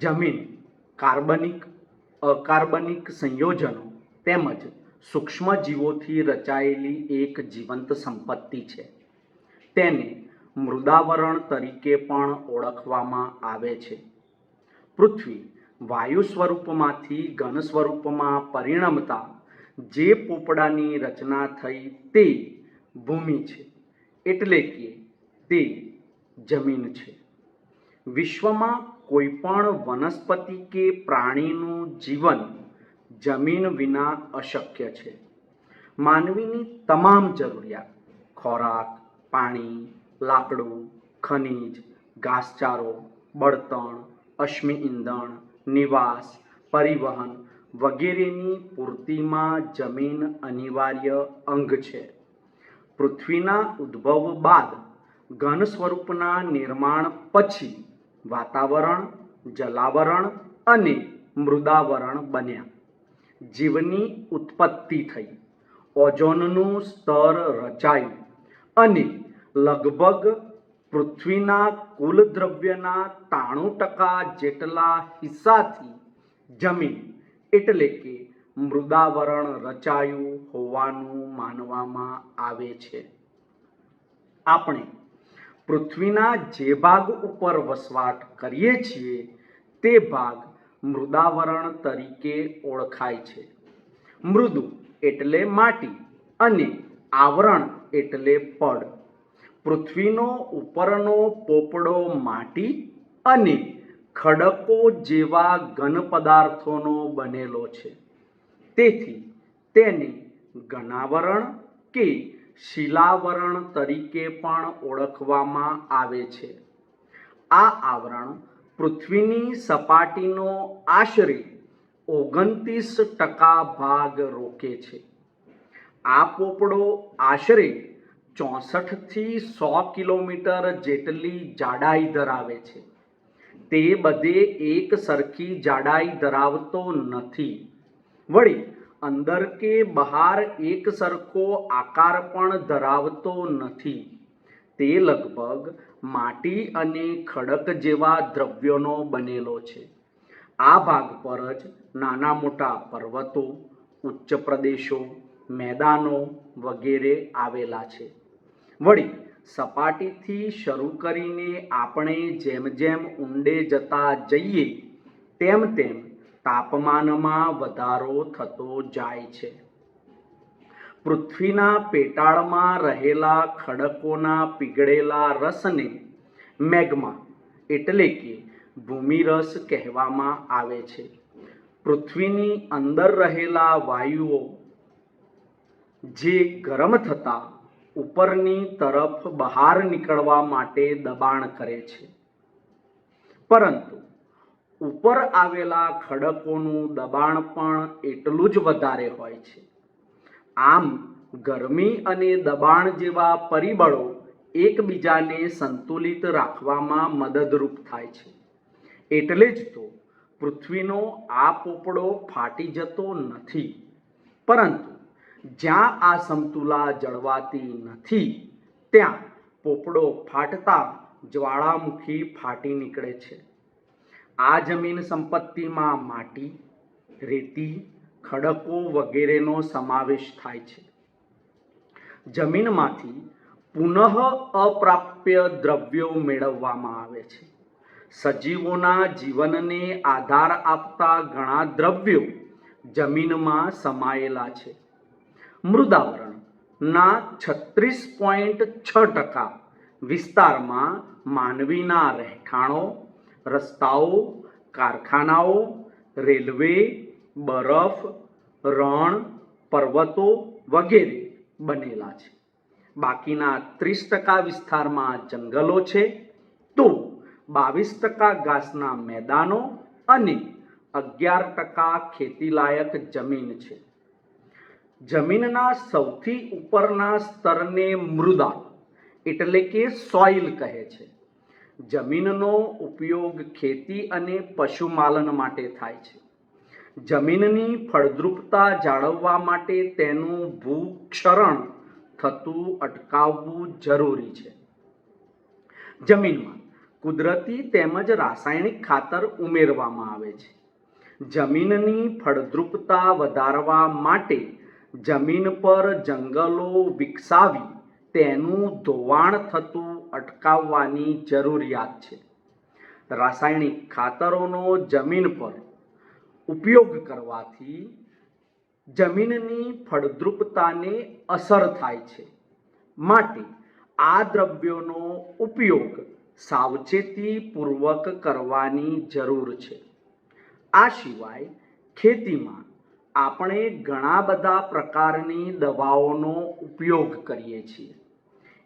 જમીન, કાર્બનિક, અકાર્બનિક સંયોજનો તેમજ સૂક્ષ્મ જીવોથી રચાયેલી એક જીવંત સંપત્તિ છે. તેને મૃદાવરણ તરીકે પણ ઓળખવામાં આવે છે. પૃથ્વી વાયુ સ્વરૂપમાંથી ઘન સ્વરૂપમાં પરિણમતા જે પોપડાની રચના થઈ તે ભૂમિ છે, એટલે કે તે જમીન છે. વિશ્વમાં કોઈ પણ વનસ્પતિ કે પ્રાણીનું જીવન જમીન વિના અશક્ય છે. માનવીની તમામ જરૂરિયાત, ખોરાક, પાણી, લાકડું, ખનિજ, ઘાસચારો, બળતણ, અશ્મિ ઇંધણ નિવાસ, પરિવહન વગેરેની પૂર્તિમાં જમીન અનિવાર્ય અંગ છે. પૃથ્વીના ઉદ્ભવ બાદ ઘન સ્વરૂપના નિર્માણ પછી વાતાવરણ, જલાવરણ અને મૃદાવરણ બન્યા. જીવની ઉત્પત્તિ થઈ. ઓઝોનનું સ્તર રચાયું અને લગભગ પૃથ્વીના કુલ દ્રવ્યના ત્રાણું ટકા જેટલા હિસ્સાથી જમીન એટલે કે મૃદાવરણ રચાયું હોવાનું માનવામાં આવે છે. આપણે પૃથ્વીના જે ભાગ ઉપર વસવાટ કરીએ છીએ, તે ભાગ મૃદાવરણ તરીકે ઓળખાય છે. મૃદુ એટલે માટી અને આવરણ એટલે પડ. પૃથ્વીનો ઉપરનો પોપડો માટી અને ખડકો જેવા ઘન પદાર્થોનો બનેલો છે. તેથી તેને ઘનાવરણ કે શિલાવરણ તરીકે પણ ઓળખવામાં આવે છે. આ આવરણ પૃથ્વીની સપાટીનો આશરે ઓગણત્રીસ ટકા ભાગ રોકે છે. આ પોપડો આશરે ચોસઠથી સો કિલોમીટર જેટલી જાડાઈ ધરાવે છે. તે બધે એક સરખી જાડાઈ ધરાવતો નથી. વળી અંદર કે બહાર એક સરખો આકાર પણ ધરાવતો નથી. તે લગભગ માટી અને ખડક જેવા દ્રવ્યોનો બનેલો છે. આ ભાગ પર જ નાના મોટા પર્વતો, ઉચ્ચ પ્રદેશો, મેદાનો વગેરે આવેલા છે. વળી, સપાટીથી શરૂ કરીને આપણે જેમ જેમ ઊંડે જતા જઈએ, તેમ તેમ તાપમાનમાં વધારો થતો જાય છે. પૃથ્વીના પેટાળમાં રહેલા ખડકોના પીગળેલા રસને મેગ્મા એટલે કે ભૂમિરસ કહેવામાં આવે છે. પૃથ્વીની અંદર રહેલા વાયુઓ જે ગરમ થતાં ઉપરની તરફ બહાર નીકળવા માટે દબાણ કરે છે. પરંતુ ઉપર આવેલા ખડકોનું દબાણ પણ એટલું જ વધારે હોય છે. આમ, ગરમી અને દબાણ જેવા પરિબળો એકબીજાને સંતુલિત રાખવામાં મદદરૂપ થાય છે. એટલે જ તો પૃથ્વીનો આ પોપડો ફાટી જતો નથી. પરંતુ જ્યાં આ સમતુલા જળવાતી નથી, ત્યાં પોપડો ફાટતા જ્વાળામુખી ફાટી નીકળે છે. આ જમીન સંપત્તિમાં માટી, રેતી, ખડકો વગેરેનો સમાવેશ થાય છે. જમીનમાંથી પુનઃ અપ્રાપ્ય દ્રવ્યો મેળવવામાં આવે છે. સજીવોના જીવનને આધાર આપતા ઘણા દ્રવ્યો જમીનમાં સમાયેલા છે. મૃદાવરણના છત્રીસ પોઈન્ટ છ ટકા વિસ્તારમાં માનવીના રહેઠાણો રસ્તાઓ, કારખાનાઓ, રેલવે, બરફ, રણ, પર્વતો વગેરે બનેલા છે. બાકીના ત્રીસ ટકા વિસ્તારમાં જંગલો છે તો બાવીસ ટકા ઘાસના મેદાનો અને અગિયાર ટકા ખેતીલાયક જમીન છે. જમીનના સૌથી ઉપરના સ્તરને મૃદા એટલે કે સોઇલ કહે છે. જમીનનો ઉપયોગ ખેતી અને પશુપાલન માટે થાય છે. જમીનની ફળદ્રુપતા જાળવવા માટે તેનું ભૂક્ષરણ થતું અટકાવવું જરૂરી છે. જમીનમાં કુદરતી તેમજ રાસાયણિક ખાતર ઉમેરવામાં આવે છે. જમીનની ફળદ્રુપતા વધારવા માટે જમીન પર જંગલો વિકસાવી તેનું ધોવાણ થતું અટકાવવાની જરૂરિયાત છે. રાસાયણિક ખાતરોનો જમીન પર ઉપયોગ કરવાથી જમીનની ફળદ્રુપતાને અસર થાય છે. માટે આ દ્રવ્યોનો ઉપયોગ સાવચેતીપૂર્વક કરવાની જરૂર છે. આ સિવાય ખેતીમાં આપણે ઘણા બધા પ્રકારની દવાઓનો ઉપયોગ કરીએ છીએ.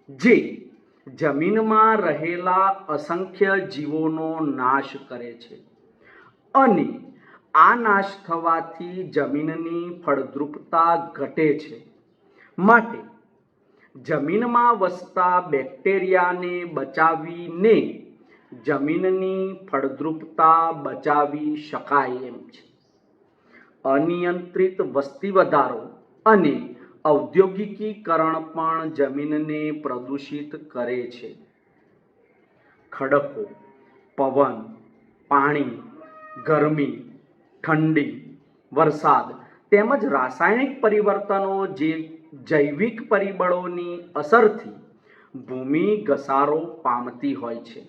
જે જમીનમાં રહેલા અસંખ્ય જીવોનો નાશ કરે છે. અને આ નાશ થવાથી જમીનની ફળદ્રુપતા ઘટે છે. માટે જમીનમાં વસતા બેક્ટેરિયાને બચાવીને જમીનની ફળદ્રુપતા બચાવી શકાય એમ છે. અનિયંત્રિત વસ્તી વધારો અને ઔદ્યોગિકીકરણ પણ જમીનને પ્રદૂષિત કરે છે. ખડકો, પવન, પાણી, ગરમી, ઠંડી, વરસાદ તેમજ રાસાયણિક પરિવર્તનો જે જૈવિક પરિબળોની અસરથી ભૂમિ ઘસારો પામતી હોય છે.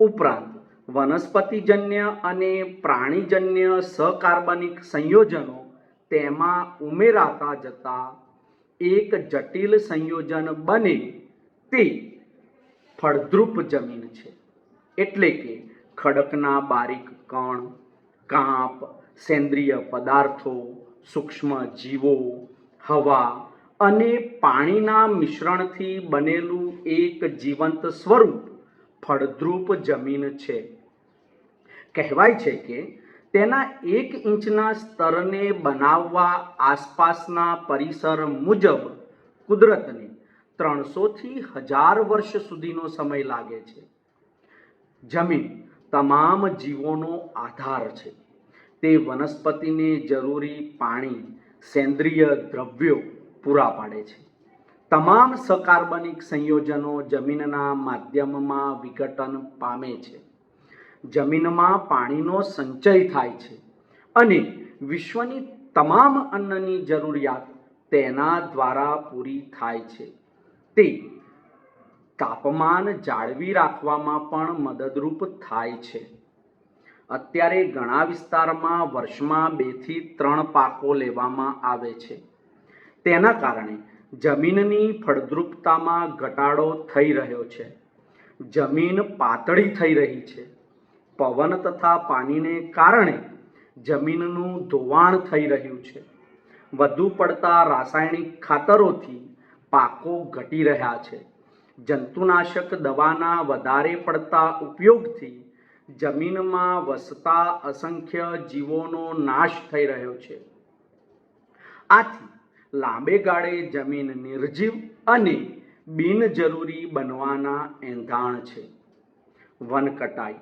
ઉપરાંત વનસ્પતિજન્ય અને પ્રાણીજન્ય સહકાર્બનિક સંયોજનો તેમાં ઉમેરાતા જતા એક જટિલ સંયોજન બને તે ફળદ્રુપ જમીન છે. એટલે કે ખડકના બારીક કણ, કાંપ, સેન્દ્રિય પદાર્થો, સૂક્ષ્મ જીવો, હવા અને પાણીના મિશ્રણથી બનેલું એક જીવંત સ્વરૂપ ફળદ્રુપ જમીન છે. કહેવાય છે કે તેના એક ઇંચના સ્તરને બનાવવા આસપાસના પરિસર મુજબ કુદરતને ત્રણસોથી હજાર વર્ષ સુધીનો સમય લાગે છે. જમીન તમામ જીવોનો આધાર છે. તે વનસ્પતિને જરૂરી પાણી, સેન્દ્રિય દ્રવ્યો પૂરા પાડે છે. તમામ સકાર્બનિક સંયોજનો જમીનના માધ્યમમાં વિઘટન પામે છે. જમીનમાં પાણીનો સંચય થાય છે અને વિશ્વની તમામ અન્નની જરૂરિયાત તેના દ્વારા પૂરી થાય છે. તે તાપમાન જાળવી રાખવામાં પણ મદદરૂપ થાય છે. અત્યારે ઘણા વિસ્તારમાં વર્ષમાં બેથી ત્રણ પાકો લેવામાં આવે છે. તેના કારણે જમીનની ફળદ્રુપતામાં ઘટાડો થઈ રહ્યો છે. જમીન પાતળી થઈ રહી છે. પવન તથા પાણીને કારણે જમીનનું ધોવાણ થઈ રહ્યું છે. વધુ પડતા રાસાયણિક ખાતરોથી પાકો ઘટી રહ્યા છે. જંતુનાશક દવાના વધારે પડતા ઉપયોગથી જમીનમાં વસતા અસંખ્ય જીવોનો નાશ થઈ રહ્યો છે. આથી લાંબે ગાળે જમીન નિર્જીવ અને બિનજરૂરી બનવાના એંધાણ છે. વન કટાઈ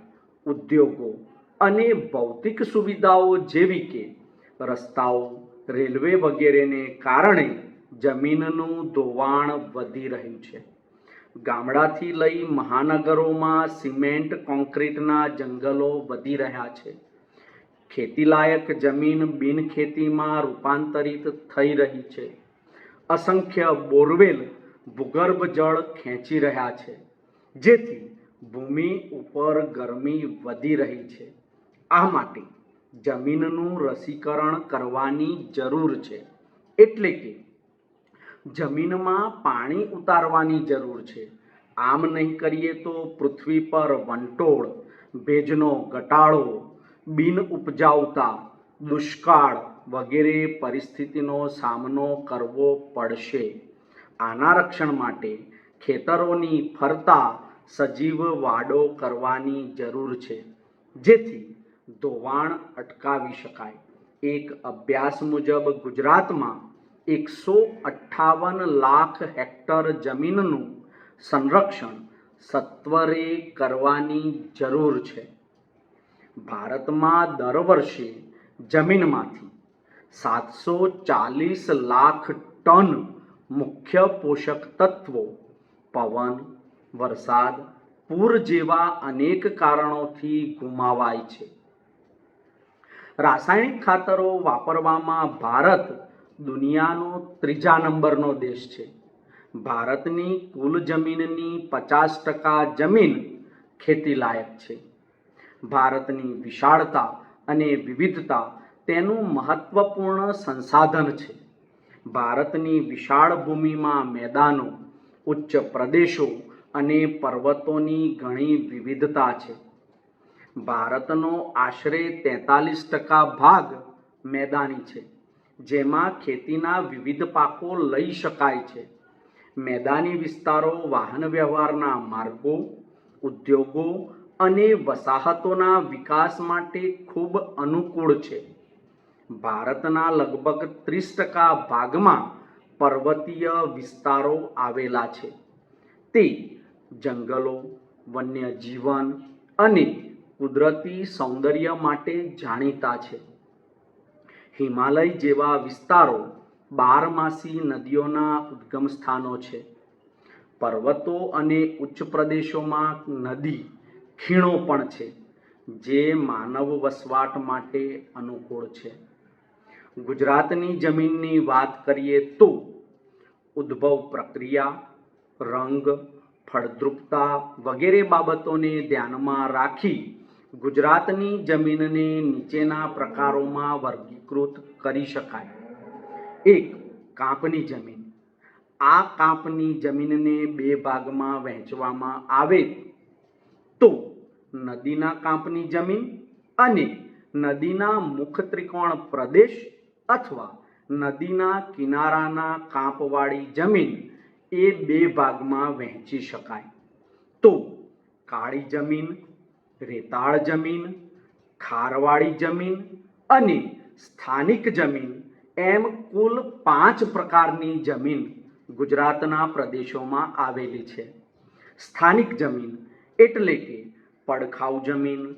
ઉદ્યોગો અને ભૌતિક સુવિધાઓ જેવી કે રસ્તાઓ, રેલવે વગેરેને કારણે જમીનનું ધોવાણ વધી રહ્યું છે. ગામડાથી લઈ મહાનગરોમાં સિમેન્ટ, કોન્ક્રીટના જંગલો વધી રહ્યા છે. ખેતીલાયક જમીન બિનખેતીમાં રૂપાંતરિત થઈ રહી છે. અસંખ્ય બોરવેલ, ભૂગર્ભ જળ ખેંચી રહ્યા છે. જેથી ભૂમિ ઉપર ગરમી વધી રહી છે. આ માટે જમીનનું રસીકરણ કરવાની જરૂર છે. એટલે કે જમીનમાં પાણી ઉતારવાની જરૂર છે. આમ નહીં કરીએ તો પૃથ્વી પર વંટોળ, ભેજનો ઘટાડો, બિન ઉપજાવતા, દુષ્કાળ વગેરે પરિસ્થિતિનો સામનો કરવો પડશે. આના રક્ષણ માટે ખેતરોની ફરતા સજીવ વાડો કરવાની જરૂર છે. જેથી ધોવાણ અટકાવી શકાય. એક અભ્યાસ મુજબ ગુજરાતમાં એકસો અઠ્ઠાવન લાખ હેક્ટર જમીનનું સંરક્ષણ સત્વરે કરવાની જરૂર છે. ભારતમાં દર વર્ષે જમીનમાંથી સાતસો ચાલીસ લાખ ટન મુખ્ય પોષક તત્વો, પવન વરસાદ પૂર જેવા અનેક કારણોથી ગુમાવાય છે. રાસાયણિક ખાતરો વાપરવામાં ભારત દુનિયાનો ત્રીજા નંબરનો દેશ છે. ભારતની કુલ જમીનની પચાસ ટકા જમીન ખેતીલાયક છે. ભારતની વિશાળતા અને વિવિધતા તેનું મહત્વપૂર્ણ સંસાધન છે. ભારતની વિશાળ ભૂમિમાં મેદાનો, ઉચ્ચ પ્રદેશો અને પર્વતોની ઘણી વિવિધતા છે. ભારતનો આશરે તેતાલીસ ટકા ભાગ મેદાની છે, જેમાં ખેતીના વિવિધ પાકો લઈ શકાય છે. મેદાની વિસ્તારો વાહન વ્યવહારના માર્ગો, ઉદ્યોગો અને વસાહતોના વિકાસ માટે ખૂબ અનુકૂળ છે. ભારતના લગભગ ત્રીસ ટકા ભાગમાં પર્વતીય વિસ્તારો આવેલા છે. તે જંગલો, વન્યજીવન અને કુદરતી સૌંદર્ય માટે જાણીતા છે. હિમાલય જેવા વિસ્તારો બારમાસી નદીઓના ઉદ્ગમ સ્થાનો છે. પર્વતો અને ઉચ્ચ પ્રદેશોમાં નદી ખીણો પણ છે, જે માનવ વસવાટ માટે અનુકૂળ છે. ગુજરાતની જમીનની વાત કરીએ તો ઉદ્ભવ પ્રક્રિયા, રંગ ફળદ્રુપતા વગેરે બાબતોને ધ્યાનમાં રાખી ગુજરાતની જમીનને નીચેના પ્રકારોમાં વર્ગીકૃત કરી શકાય. એક, કાંપની જમીન. આ કાંપની જમીનને બે ભાગમાં વહેંચવામાં આવે. તો, નદીના કાંપની જમીન અને નદીના મુખ ત્રિકોણ પ્રદેશ અથવા નદીના કિનારાના કાંપવાળી જમીન એ બે ભાગમાં વહેંચી શકાય. તો કાળી જમીન, રેતાળ જમીન, ખારવાળી જમીન અને સ્થાનિક જમીન એમ કુલ પાંચ પ્રકારની જમીન ગુજરાતના પ્રદેશોમાં આવેલી છે. સ્થાનિક જમીન એટલે કે પડખાઉ જમીન,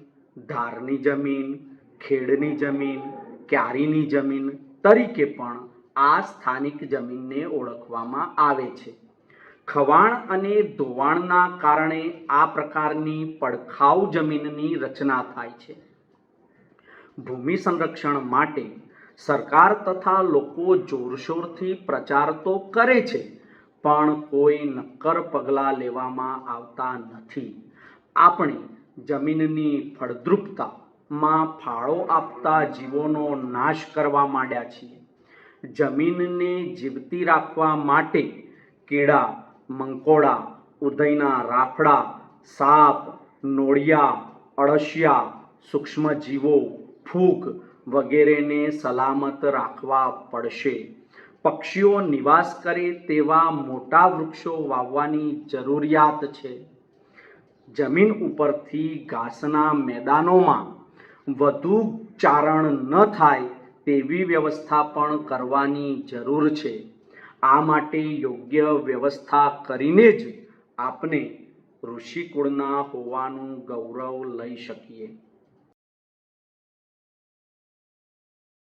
ધારની જમીન, ખેડની જમીન, ક્યારીની જમીન તરીકે પણ આ સ્થાનિક જમીનને ઓળખવામાં આવે છે. ખવાણ અને ધોવાણના કારણે આ પ્રકારની પડખાઉ જમીનની રચના થાય છે. ભૂમિ સંરક્ષણ માટે સરકાર તથા લોકો જોરશોરથી પ્રચાર તો કરે છે, પણ કોઈ નક્કર પગલાં લેવામાં આવતા નથી. આપણે જમીનની ફળદ્રુપતામાં ફાળો આપતા જીવોનો નાશ કરવા માંડ્યા છીએ. જમીનને જીવતી રાખવા માટે કીડા મંકોડા ઉદયના રાફડા, સાપ, નોળિયા, અળસિયા, સૂક્ષ્મજીવો, ફૂગ વગેરેને સલામત રાખવા પડશે. પક્ષીઓ નિવાસ કરે તેવા મોટા વૃક્ષો વાવવાની જરૂરિયાત છે. જમીન ઉપરથી ઘાસના મેદાનોમાં વધુ ચારણ ન થાય તેવી વ્યવસ્થા પણ કરવાની જરૂર છે. આ માટે યોગ્ય વ્યવસ્થા કરીને જ આપણે ઋષિકુળના હોવાનું ગૌરવ લઈ શકીએ.